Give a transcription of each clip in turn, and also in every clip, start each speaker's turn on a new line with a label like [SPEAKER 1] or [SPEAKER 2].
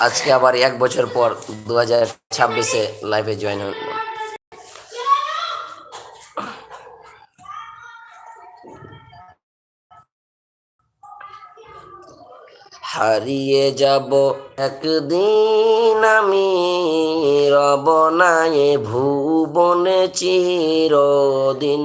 [SPEAKER 1] আজকে আবার এক বছর পর দু হাজার ছাব্বিশে লাইভে জয়েন হন হারিয়ে যাব একদিন আমি, রব নাই ভুবনে চিরদিন।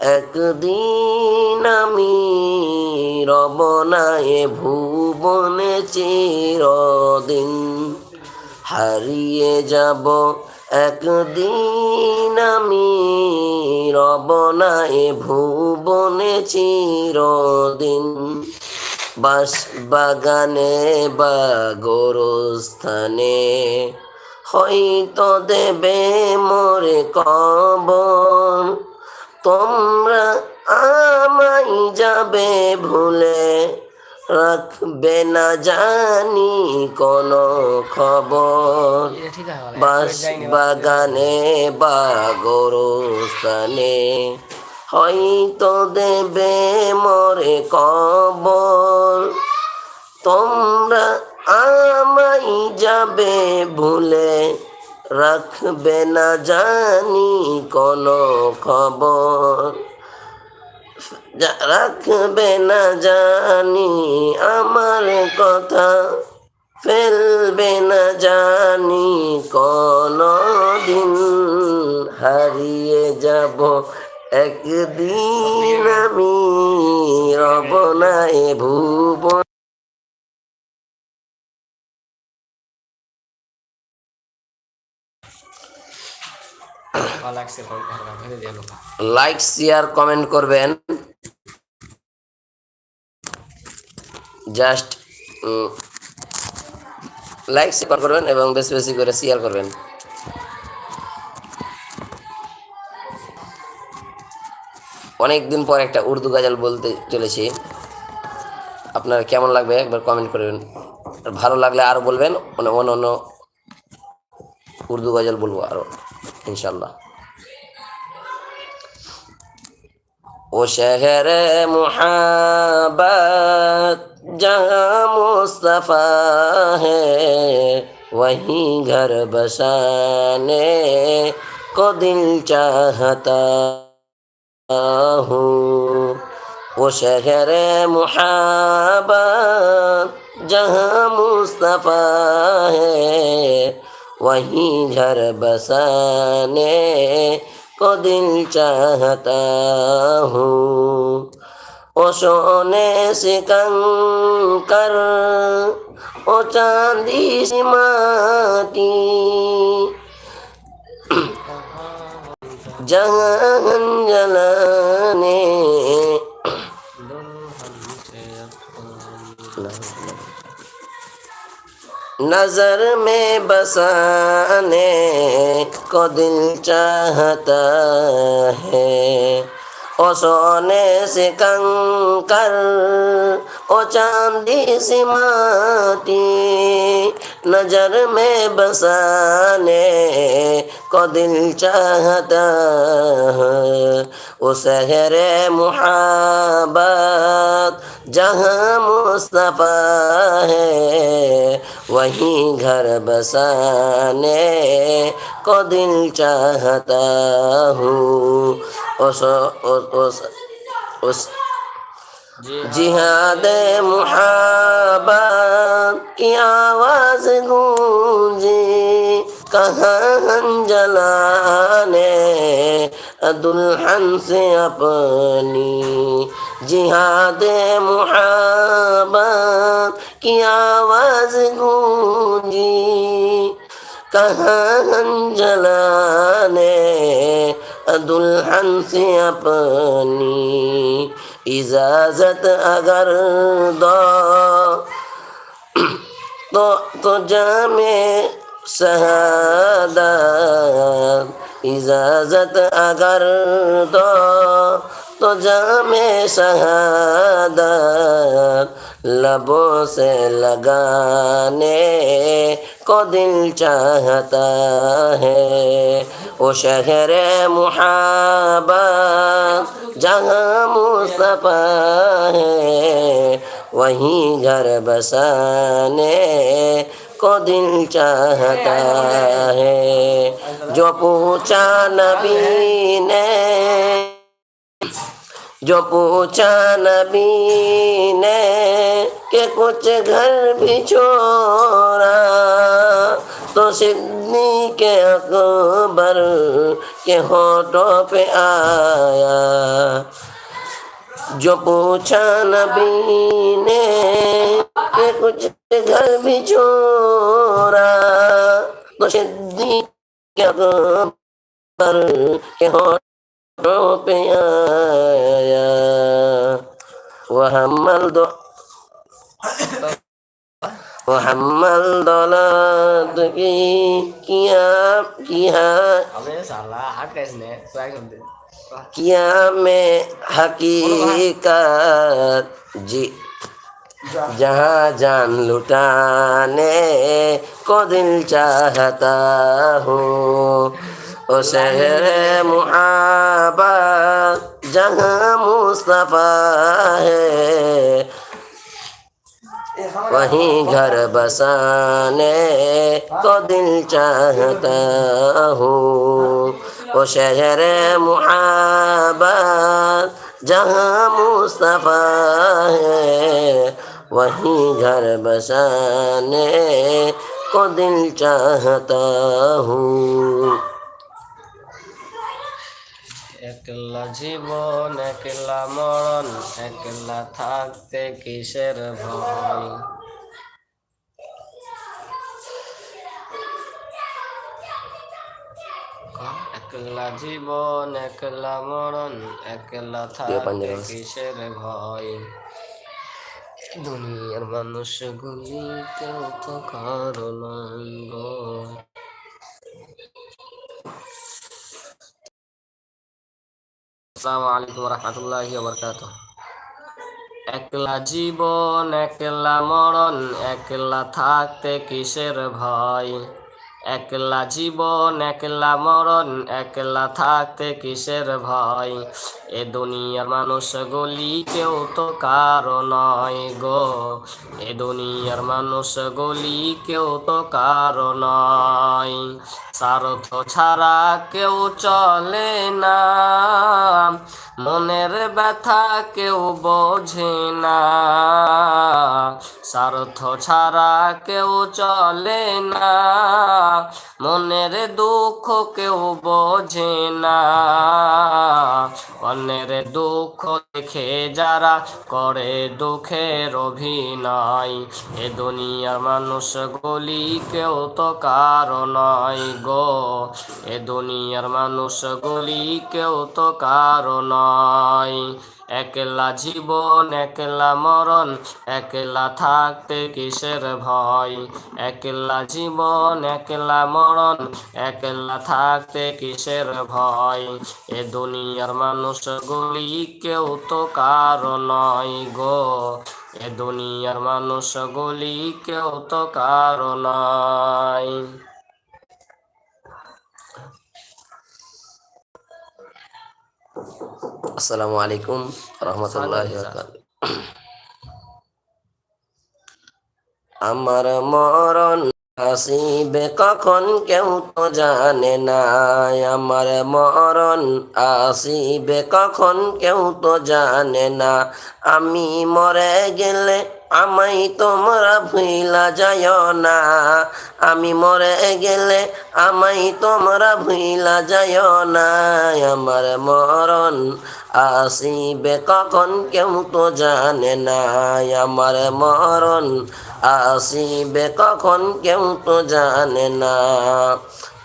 [SPEAKER 1] একদিন আমি রব নাই ভুবনে চিরদিন হারিয়ে যাব। একদিন আমি রব নাই ভুবনে চিরদিন বাস বাগানে বা গোরস্থানে হয়তো দেবে মোরে কবর। তোমরা আমায় যাবে ভুলে রাখবে না জানি কোনো খবর। বাস বাগানে বা গোরস্থানে হয়তো দেবে মরে কবর। তোমরা আমায় যাবে ভুলে রাখবে না জানি কোনো খবর। রাখবে না জানি আমার কথা। ফেলবে না জানি কোনো দিন। হারিয়ে যাব একদিন আমি রব নাই ভুবন। লাইক শেয়ার কমেন্ট করবেন। জাস্ট লাইক শেয়ার করবেন এবং বেশি বেশি করে শেয়ার করবেন। অনেক দিন পর একটা উর্দু গাজাল বলতে চলেছি। আপনার কেমন লাগবে? একবার কমেন্ট করবেন। আর ভালো লাগলে আরও বলবেন। মানে অন্য অন্য উর্দু গজল বলব আরও ইনশাল্লাহ وہ شہر محبت جہاں مصطفیٰ ہے، وہیں گھر بسانے کو دل چاہتا ہوں۔ وہ شہر محبت جہاں مصطفیٰ ہے، وہیں گھر بسانے को दिल चाहता हूँ ओ सोने से कंकर ओ चांदी सी माटी जहान जलाने نظر میں بسانے کو دل چاہتا ہے۔ او سونے سے کنکر، او چاندی سی ماتی۔ نظر میں بسانے کو دل چاہتا ہے۔ او شہر محبت جہاں مصطفیٰ ہے۔ وہیں گھر بسانے کو دل چاہتا ہوں۔ اس, اس, اس جہاد محابہ کی آواز گونجی۔ کہاں جلانے دلہن سے اپنی जिहाद मुहब्बत की आवाज गूंजी कहाँ जलाने दुल्हन से अपनी इजाजत अगर दो तो तो जामे शहादत इजाजत अगर दो تو جام شہادت لبوں سے لگانے کو دل چاہتا ہے۔ وہ شہر محابت جہاں مصطفیٰ ہے، وہیں گھر بسانے کو دل چاہتا ہے۔ جو پوچھا نبی نے जो पूछा नबी ने कि कुछ घर भी छोड़ा तो सिद्धि के अकबर के होठों पे आया जो पूछा नबी ने कि कुछ घर भी छोड़ा तो सिद्धि के अकबर के होठों
[SPEAKER 2] وحمل دو دولت کی کیا کیا
[SPEAKER 1] کیا میں حقیقت جی جہاں جان لٹانے کو دل چاہتا ہوں او شہر محابہ جہاں مصطفیٰ ہے۔ وہیں گھر بسانے کو دل چاہتا ہوں۔ وہ شہر محابہ جہاں مصطفیٰ ہے۔ وہیں گھر بسانے کو دل چاہتا ہوں۔
[SPEAKER 2] একলা জীবন একলা মরণ একলা থাকতে কিসের ভয়? একলা জীবন একলা মরণ একলা থাকতে কিসের ভয়? দুনিয়ার মানুষগুলি কেউ তো কারণ একলা জীবন একলা মরণ একলা থাকতে কিসের ভয়? একলা জীবন, একলা মরণ, একলা থাকতে কিসের ভয়? এ দুনিয়ার মানুষ গলি কেউ তো কারও নয় গো। এ দুনিয়ার মানুষ গলি কেউ তো কারও নয়। স্বার্থ ছাড়া কেউ চলে না। মনের ব্যথা কেউ বোঝে না। স্বার্থ ছাড়া কেউ চলে না। মনের দুঃখ কেউ বোঝে না। অন্যের দুঃখ দেখে যারা করে দুঃখের অভিনয়, এ দুনিয়ার মানুষ গলি কেউ তো কারও নয় গো। এ দুনিয়ার মানুষ গলি কেউ তো কারও নয়। একলা জীবন, একলা মরণ, একলা থাকতে কিসের ভয়? একলা জীবন, একলা মরণ, একলা থাকতে কিসের ভয়? এ দুনিয়ার মানুষগুলি কেউ তো কারও নয় গো। এ দুনিয়ার মানুষগুলি কেউ তো কারও নয়।
[SPEAKER 1] আসসালামু আলাইকুম রহমতুল্লাহ আমার মরণ আসিবে কখন কেউ তো জানে না আমার মরণ আসিবে কখন কেউ তো জানে না। আমি মরে গেলে আমাই তোমরা ভুইলা যায় না। আমি মরে গেলে আমাই তোমরা ভুইলা যায় না। আমার মরণ আসিবে কখন কেউ তো জানে না। আমার মরণ আসিবে কখন কেউ তো জানে না।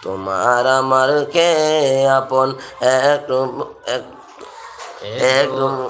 [SPEAKER 1] তোমার আমার কে আপন একটু এক- একটু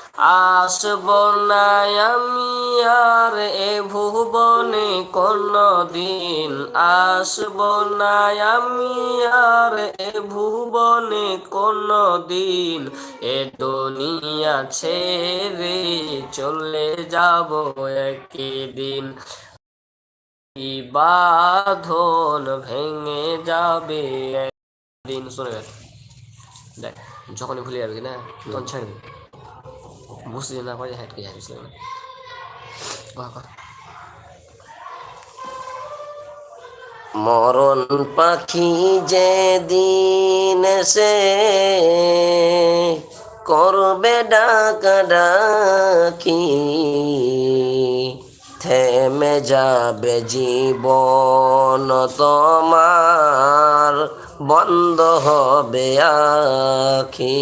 [SPEAKER 2] আসব না আমি আর এ ভুবনে কোনো দিন আসব না আমি আর এ ভুবনে কোনো দিন এ দুনিয়া ছেড়ে চলে যাব একদিন। বাঁধন ভেঙে যাবে একদিন। শুনে দেখ, যখনই ভুলে যাবে না, তখন ছেড়ে দেবে। বুঝতে না পারে পারবে বাবা
[SPEAKER 1] মরণ পাখি যে দিন সে করবে ডাকা ডাকি, থেমে যাবে জীবন তোমার, বন্ধ হবে আখি।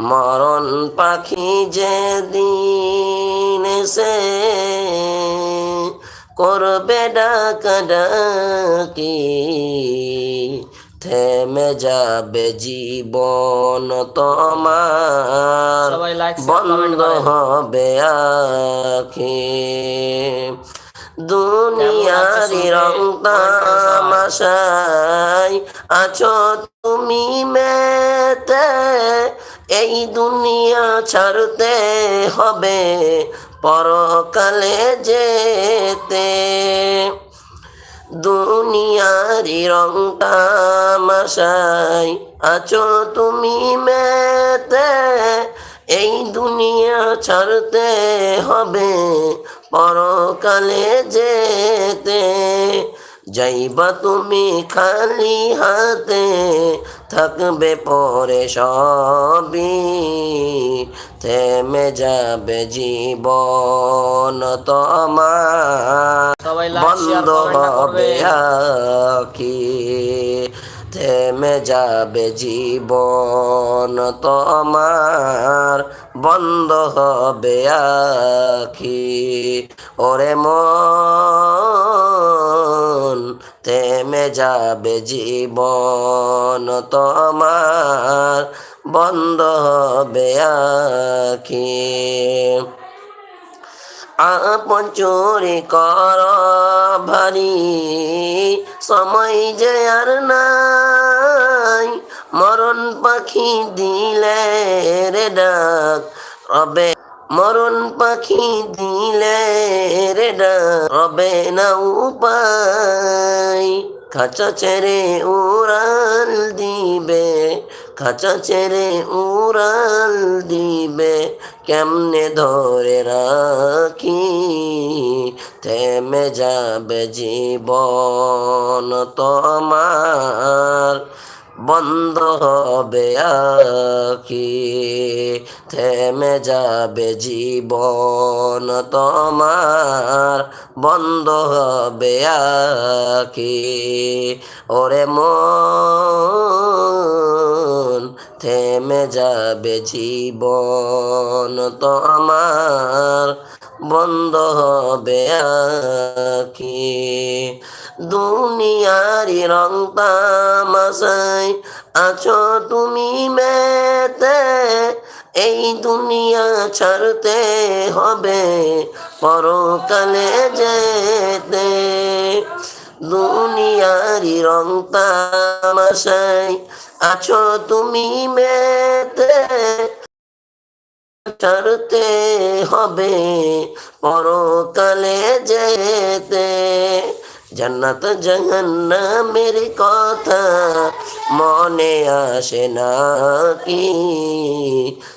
[SPEAKER 1] মরণ পাখি যে দিন সে করবে ডাকা থেমে যাবে জীবন তোমার। বন্ধ। হবে আখি। দুনিয়ারি রং তামাশায় আছো তুমি মেতে। এই দুনিয়া ছাড়তে হবে পরকালে যেতে। দুনিয়ারি রং তামাশায় আছো তুমি মেতে। এই দুনিয়া ছাড়তে হবে পরকালে যেতে। যাইবা তুমি খালি হাতে থাকবে পরে সবই। থেমে যাবে জীবন তোমার। বন্ধ হবে আখি। থেমে যাবে জীবন তোমার। বন্ধ হবে আখি। ওরে মন থেমে যাবে জীবন তোমার, বন্ধ হবে আখি আপন চোরি কর ভারী, সময় যে আর নাই। মরণ পাখি দিলে রে ডাক, রবে মরণ পাখি দিলে রে রবে না উপায়। খাঁচা ছেড়ে উড়াল দিবে, খাঁচা ছেড়ে উড়াল দিবে, কেমনে ধরে রাখি? থেমে যাবে জীবন তোমার বন্ধ হবে আখি। থেমে যাবে জীবন তোমার, বন্ধ হবে আখি। ওরে মন, থেমে যাবে জীবন তোমার, বন্ধ হবে আখি। দুনিয়ারি রং তামাশায় আছো তুমি মেতে এই দুনিয়া ছাড়তে হবে পরকালে যেতে। দুনিয়ারি রং তামাশায় আছো তুমি মেতে। ছাড়তে হবে পরকালে যেতে। জান্নাত জাহান্নামের কথা মনে আসে না কি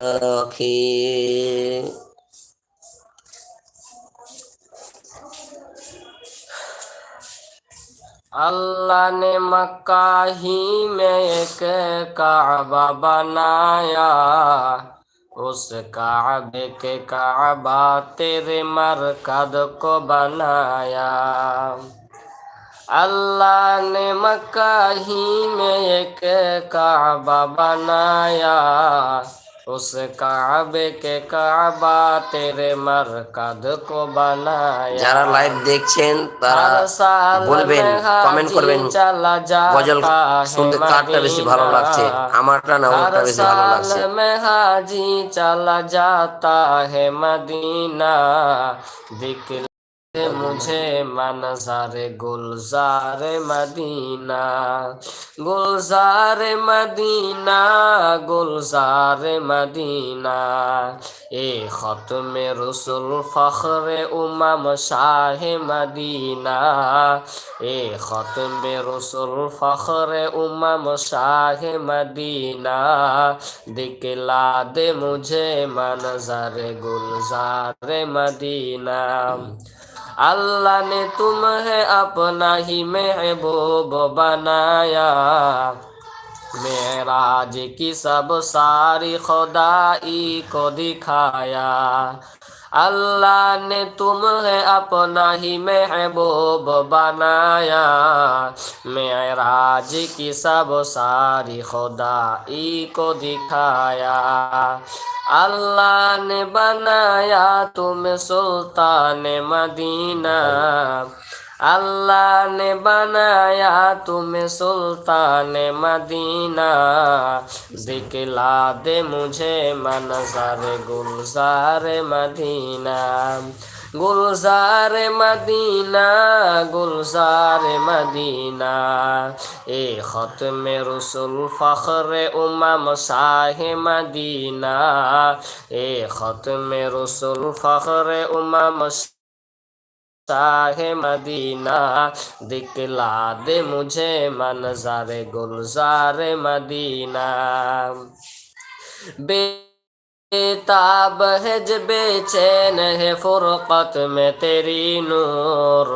[SPEAKER 2] اللہ نے مکہ ہی میں ایک کعبہ بنایا۔ اس کعبے کے کعبہ تیرے مرکد کو بنایا۔ اللہ نے مکہ ہی میں ایک کعبہ بنایا۔ اس کعبے کے کعبہ تیرے مرکد کو بنایا
[SPEAKER 1] যারা লাইভ দেখছেন তারা বলবেন কমেন্ট করবেন গজল শুনতে কারটা বেশি ভালো লাগছে আমারটা না ওরটা বেশি ভালো লাগছে।
[SPEAKER 2] میں حاجی چلا جاتا ہے مدینہ دکھ মুঝে মানজারে গুলজার মদিনা গুলজার মদিনা গুলজার মদিনা। এ খতমে রসুল ফখরে উমাম শাহ মদিনা। এ খতমে রসুল ফখরে উমাম শাহ মদিনা। দিকলা দে মুঝে মানজারে গুলজার মদিনা। अल्लाह ने तुम्हें अपना ही महबूब बनाया मेराज की सब सारी खुदाई को दिखाया اللہ نے تمہیں اپنا ہی محبوب بنایا۔ معراج کی سب ساری خدائی کو دکھایا۔ اللہ نے بنایا تم سلطان مدینہ۔ अल्लाह ने बनाया तुम्हें सुल्तान मदीना दिखला दे मुझे मनजर गुलजार मदीना गुलजार मदीना गुलजार मदीना ए खत में रसुल फख्र उमम शाह मदीना ए खत में रसुल फख्र उमम शाह मदीना दिखला दे मुझे मनजार गुलजार मदीना बेताब है जब बेचैन है फुरकत में तेरी नूर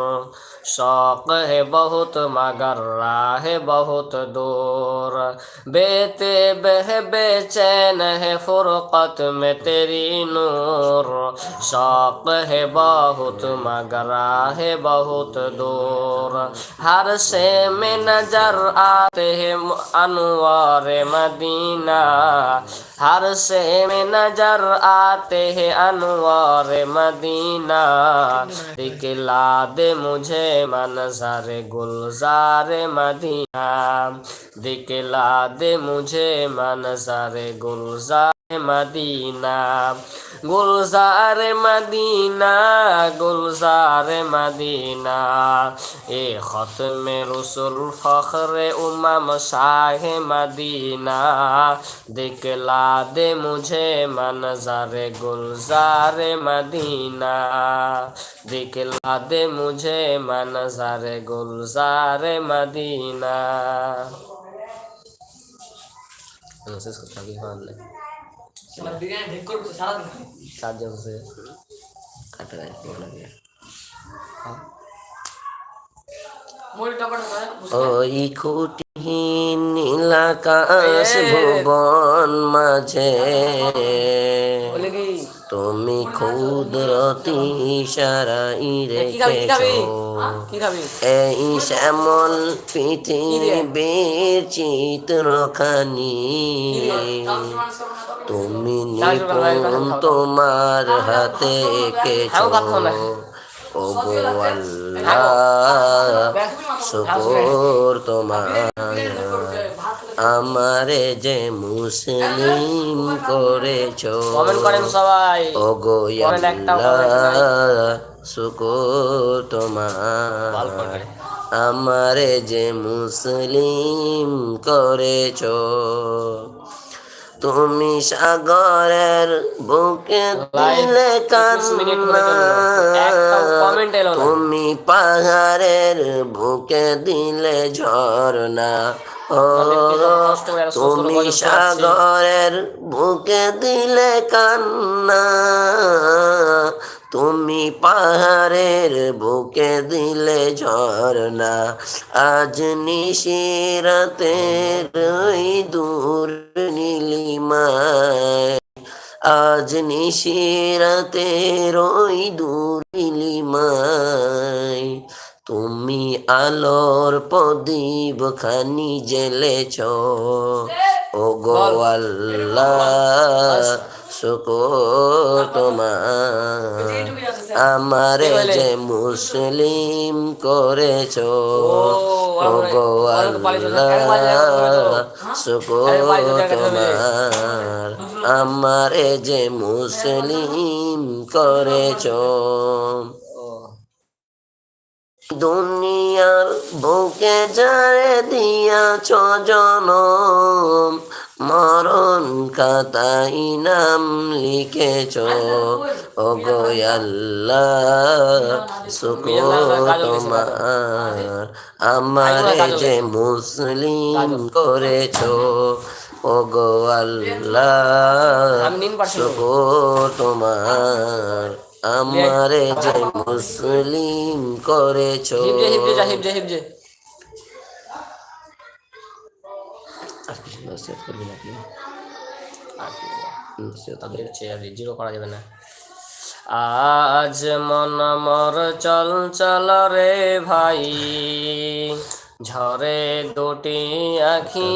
[SPEAKER 2] शौक है बहुत मगर राह बहुत दूर बेते बह बेचैन है फुरकत में तेरी नूर शौक है बहुत मगर राह बहुत दूर हर से में नजर आते हैं अनवार मदीना हर से में नजर आते हैं अनवार मदीना दिखला दे मुझे मनजर गुलजार मदीना दिखला दे मुझे मनजर गुलजार মদিনা, গুলজার মদিনা গুলজার মদিনা। এ খতমে রসুল ফখরে উমাম শাহ মদিনা। দিকলা দে মুঝে মনজার গুলজার মদিনা। দিকলা দে মুঝে মনজার গুলজার মদিনা। শেষ
[SPEAKER 1] কথা লাগে। ওই খুঁটিহীন নীলাকাশ ভুবন মাঝে তুমি ক্ষুদ্রতি সারাই রেখেছ এই শ্যামল পৃথিবীর চিত্রখানি তুমি নিপুণ তোমার হাতে এঁকেছ ও গো আল্লাহ শুকর তোমার আমারে যে মুসলিম করেছ। ও গো আল্লাহ শুকর তোমার আমারে যে মুসলিম করেছ। তুমি সাগরের বুকে দিলে কান্না। তুমি পাহাড়ের বুকে দিলে ঝর্ণা। ও তুমি সাগরের বুকে দিলে কান্না। তুমি পাহাড়ের বুকে দিলে ঝর্ণা আজ নিশিরাতের ওই দূর নীলিমায়। আজ নিশিরাতের ওই দূর নীলিমায়। তুমি আলোর প্রদীপ খানি জেলেছ ও গো আল্লাহ। শুকর তোমার আমারে যে মুসলিম করেছ ও গো আল্লাহ শুকর তোমার আমারে যে মুসলিম করেছ। দুনিয়ার বুকে যারে দিয়াছ জনম। মরণ খাতাই নাম লিখেছ। ও শুকর তোমার আমারে যে মুসলিম করেছ। ও
[SPEAKER 2] না।
[SPEAKER 1] শুকর তোমার আমারে যে মুসলিম করেছ।
[SPEAKER 2] হিবজে হিবজে যা হিবজে হিবজে তাদের চেয়ার জিরো করা যাবে না। আজ মন মর চল চল রে ভাই, ঝরে দুটি আখি।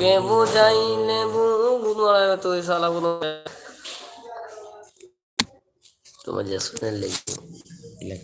[SPEAKER 2] কে বুঝাইলে বুধ তুই সালা বুধ
[SPEAKER 1] তোমার যে শুনে লেগে